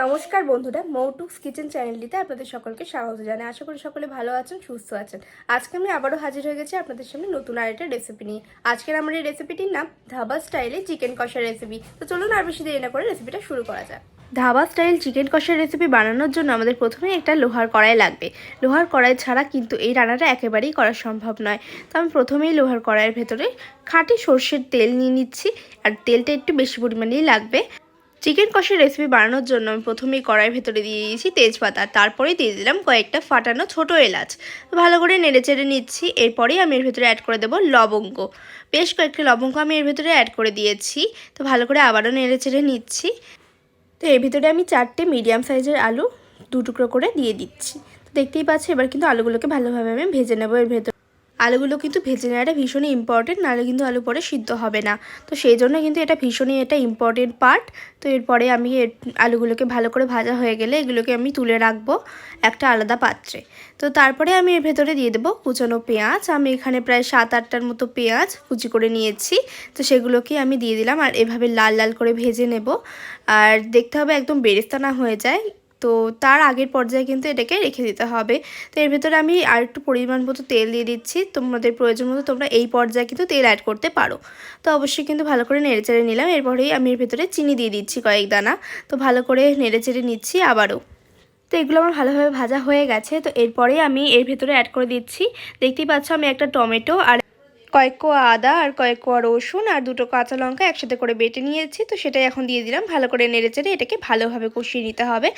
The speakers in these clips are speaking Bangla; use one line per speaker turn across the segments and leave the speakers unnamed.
নমস্কার বন্ধুরা, মৌটুক্স কিচেন চ্যানেলটিতে আপনাদের সকলকে স্বাগত জানাই। আশা করি সকলে ভালো আছেন, সুস্থ আছেন। আজকে আমি আবারও হাজির হয়ে গেছি আপনাদের সামনে নতুন আরেকটা রেসিপি নিয়ে। আজকের আমার এই রেসিপিটির নাম ধাবা স্টাইলে চিকেন কষা রেসিপি তো চলুন আর বেশি দেরি না করে রেসিপিটা শুরু করা যাক। ধাবা স্টাইল চিকেন কষার রেসিপি বানানোর জন্য আমাদের প্রথমে একটা লোহার কড়াই লাগবে। লোহার কড়াই ছাড়া কিন্তু এই রান্নাটা একেবারেই করা সম্ভব নয়। তো আমি প্রথমেই লোহার কড়াইয়ের ভেতরে খাঁটি সর্ষের তেল নিয়ে নিচ্ছি, আর তেলটা একটু বেশি পরিমাণেই লাগবে। চিকেন কষার রেসিপি বানানোর জন্য আমি প্রথমেই কড়াইয়ের ভেতরে দিয়ে দিয়েছি তেজপাতা, তারপরেই দিয়ে দিলাম কয়েকটা ফাটানো ছোট এলাচ। ভালো করে নেড়ে চেড়ে নিচ্ছি, এরপরেই আমি এর ভেতরে অ্যাড করে দেবো লবঙ্গ। বেশ কয়েকটা লবঙ্গ আমি এর ভেতরে অ্যাড করে দিয়েছি, তো ভালো করে আবারও নেড়ে চেড়ে নিচ্ছি। তো এর ভিতরে আমি চারটে মিডিয়াম সাইজের আলু দু টুকরো করে দিয়ে দিচ্ছি। তো দেখতেই পাচ্ছি, এবার কিন্তু আলুগুলোকে ভালোভাবে আমি ভেজে নেব এর ভেতর। আলুগুলো কিন্তু ভেজে নেওয়াটা ভীষণই ইম্পর্টেন্ট নাহলে কিন্তু আলু পরে সিদ্ধ হবে না। তো সেই জন্য কিন্তু এটা ভীষণই এটা ইম্পর্টেন্ট পার্ট তো এরপরে আমি আলুগুলোকে ভালো করে ভাজা হয়ে গেলে এগুলোকে আমি তুলে রাখব একটা আলাদা পাত্রে। তো তারপরে আমি এর ভেতরে দিয়ে দেবো কুচানো পেঁয়াজ। আমি এখানে প্রায় সাত আটটার মতো পেঁয়াজ কুচি করে নিয়েছি। তো সেগুলোকে আমি দিয়ে দিলাম আর এভাবে লাল লাল করে ভেজে নেব। আর দেখতে হবে একদম বেরেস্তা না হয়ে যায়। তো তার আগের পর্যায়ে কিন্তু এটাকে রেখে দিতে হবে। তো এর ভেতরে আমি আর একটু পরিমাণ মতো তেল দিয়ে দিচ্ছি। তোমাদের প্রয়োজন মতো তোমরা এই পর্যায়ে কিন্তু তেল অ্যাড করতে পারো। তো অবশ্যই কিন্তু ভালো করে নেড়ে চেড়ে নিলাম। এরপরেই আমি এর ভেতরে চিনি দিয়ে দিচ্ছি কয়েক দানা। তো ভালো করে নেড়ে চেড়ে নিচ্ছি আবারও। তো এগুলো আমার ভালোভাবে ভাজা হয়ে গেছে। তো এরপরেই আমি এর ভেতরে অ্যাড করে দিচ্ছি। দেখতেই পাচ্ছ আমি একটা টমেটো আর কয়েক কোয়া আদা আর কয়েক কোয়া রসুন আর দুটো কাঁচা লঙ্কা একসাথে করে বেটে নিয়েছি। তো সেটাই এখন দিয়ে দিলাম। ভালো করে নেড়ে চেড়ে এটাকে ভালোভাবে কষিয়ে নিতে হবে।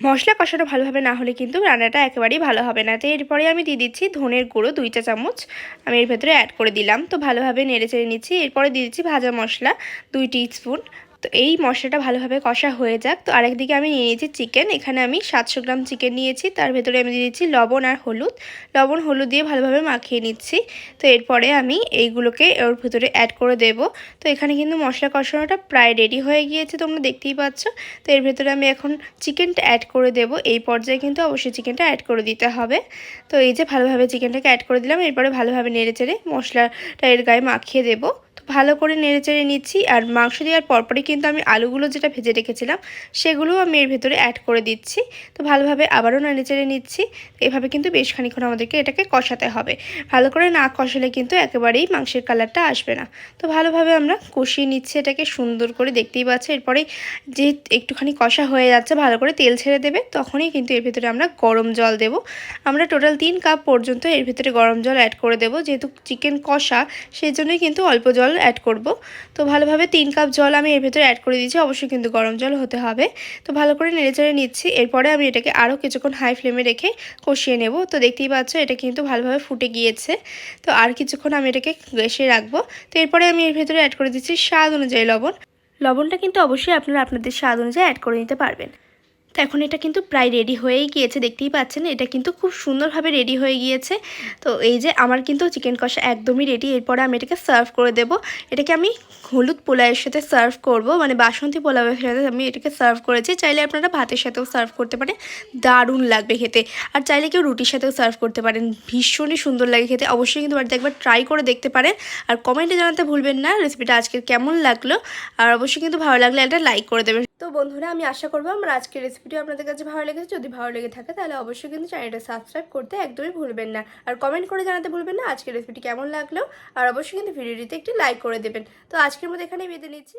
মশলা কষানো ভালোভাবে না হলে কিন্তু রান্নাটা একেবারেই ভালো হবে না। তো এরপরে আমি দিয়ে দিচ্ছি ধনের গুঁড়ো দুই চা চামচ। আমি এর ভেতরে অ্যাড করে দিলাম। তো ভালোভাবে নেড়ে চেড়ে নিচ্ছি। এরপরে দিয়ে দিচ্ছি ভাজা মশলা দুই স্পুন তো এই মশলাটা ভালোভাবে কষা হয়ে যাক। তো আরেকদিকে আমি নিয়ে নিয়েছি চিকেন। এখানে আমি সাতশো গ্রাম চিকেন নিয়েছি। তার ভেতরে আমি দিয়ে দিচ্ছি লবণ আর হলুদ। লবণ, হলুদ দিয়ে ভালোভাবে মাখিয়ে নিচ্ছি। তো এরপরে আমি এইগুলোকে ওর ভেতরে অ্যাড করে দেব। তো এখানে কিন্তু মশলা কষানোটা প্রায় রেডি হয়ে গিয়েছে তোমরা দেখতেই পাচ্ছ। তো এর ভেতরে আমি এখন চিকেনটা অ্যাড করে দেব। এই পর্যায়ে কিন্তু অবশ্যই চিকেনটা অ্যাড করে দিতে হবে। তো এই যে ভালোভাবে চিকেনটাকে অ্যাড করে দিলাম। এরপরে ভালোভাবে নেড়ে চেড়ে মশলাটা এর গায়ে মাখিয়ে দেবো। ভালো করে নেড়ে চেড়ে নিচ্ছি আর মাংস দেওয়ার পরপরই কিন্তু আমি আলুগুলো যেটা ভেজে রেখেছিলাম, সেগুলোও আমি এর ভেতরে অ্যাড করে দিচ্ছি। তো ভালোভাবে আবারও নেড়ে চেড়ে নিচ্ছি। এভাবে কিন্তু বেশ খানিক্ষণ আমাদেরকে এটাকে কষাতে হবে। ভালো করে না কষালে কিন্তু একেবারেই মাংসের কালারটা আসবে না। তো ভালোভাবে আমরা কষিয়ে নিচ্ছি এটাকে সুন্দর করে, দেখতেই পাচ্ছি? এরপরে যে একটুখানি কষা হয়ে যাচ্ছে, ভালো করে তেল ছেড়ে দেবে, তখনই কিন্তু এর ভেতরে আমরা গরম জল দেব। আমরা টোটাল তিন কাপ পর্যন্ত এর ভেতরে গরম জল অ্যাড করে দেব। যেহেতু চিকেন কষা সেই জন্যই কিন্তু অল্প জল অ্যাড করব। তো ভালোভাবে তিন কাপ জল আমি এর ভেতরে অ্যাড করে দিয়েছি। অবশ্যই কিন্তু গরম জল হতে হবে। তো ভালো করে নেড়েচেড়ে নিচ্ছি। এরপরে আমি এটাকে আরও কিছুক্ষণ হাই ফ্লেমে রেখে কষিয়ে নেব। তো দেখতেই পাচ্ছ, এটা কিন্তু ভালোভাবে ফুটে গিয়েছে। তো আর কিছুক্ষণ আমি এটাকে গ্যাসে রাখব। তো এরপরে আমি এর ভেতরে অ্যাড করে দিচ্ছি স্বাদ অনুযায়ী লবণ। লবণটা কিন্তু অবশ্যই আপনারা আপনাদের স্বাদ অনুযায়ী অ্যাড করে নিতে পারবেন। এখন এটা কিন্তু প্রায় রেডি হয়েই গিয়েছে, দেখতেই পাচ্ছেন? এটা কিন্তু খুব সুন্দরভাবে রেডি হয়ে গিয়েছে। তো এই যে আমার কিন্তু চিকেন কষা একদমই রেডি এরপরে আমি এটাকে সার্ভ করে দেব। এটাকে আমি হলুদ পোলাওয়ের সাথে সার্ভ করব মানে বাসন্তী পোলাওয়ের সাথে আমি এটাকে সার্ভ করেছি। চাইলে আপনারা ভাতের সাথেও সার্ভ করতে পারেন, দারুণ লাগবে খেতে। আর চাইলে কেউ রুটির সাথেও সার্ভ করতে পারেন, ভীষণই সুন্দর লাগে খেতে। অবশ্যই কিন্তু বাড়িতে একবার ট্রাই করে দেখতে পারেন। আর কমেন্টে জানাতে ভুলবেন না রেসিপিটা আজকের কেমন লাগল? আর অবশ্যই কিন্তু ভালো লাগলে একটা লাইক করে দেবেন। তো বন্ধুরা, আমি আশা করব আমার আজকের রেসিপিটি আপনাদের কাছে ভালো লেগেছে। যদি ভালো লেগে থাকে, তাহলে অবশ্যই কিন্তু চ্যানেলটা সাবস্ক্রাইব করতে একদমই ভুলবেন না। আর কমেন্ট করে জানাতে ভুলবেন না আজকের রেসিপিটি কেমন লাগল। আর অবশ্যই কিন্তু ভিডিওটিতে একটি লাইক করে দেবেন। তো আজকের মতো এখানে বেঁধে নিচ্ছি।